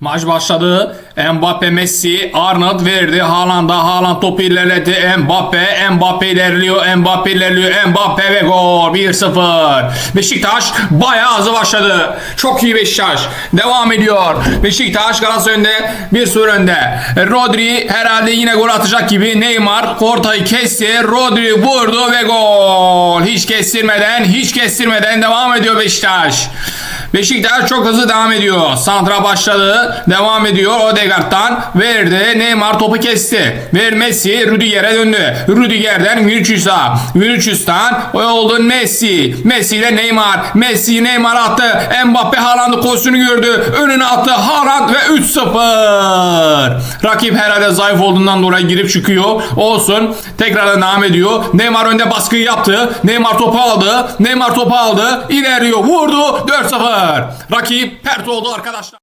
Maç başladı. Mbappe, Messi, Arnold verdi. Haaland'a Haaland topu ilerledi. Mbappe, Mbappe ilerliyor. Mbappe ilerliyor. Mbappe ve gol. 1-0. Beşiktaş bayağı hızlı başladı. Çok iyi Beşiktaş. Devam ediyor. Beşiktaş Galatasaray önde. 1-0 önde. Rodri herhalde yine gol atacak gibi. Neymar ortayı kesti. Rodri vurdu ve gol. Hiç kestirmeden, hiç kestirmeden devam ediyor Beşiktaş. Beşiktaş çok hızlı devam ediyor. Santra başladı. Devam ediyor. Odegaard'dan verdi. Neymar topu kesti. Ver Messi. Rüdiger'e döndü. Rüdiger'den Vinicius'a. Vinicius'tan oldu Messi. Messi ile Neymar. Messi Neymar attı. Mbappe Haaland'ı pozisyonu gördü. Önüne attı. Haaland ve 3-0. Rakip herhalde zayıf olduğundan dolayı girip çıkıyor. Olsun. Tekrardan devam ediyor. Neymar önde baskıyı yaptı. Neymar topu aldı. Neymar topu aldı. İleriyor. Vurdu. 4-0. Rakip pert oldu arkadaşlar.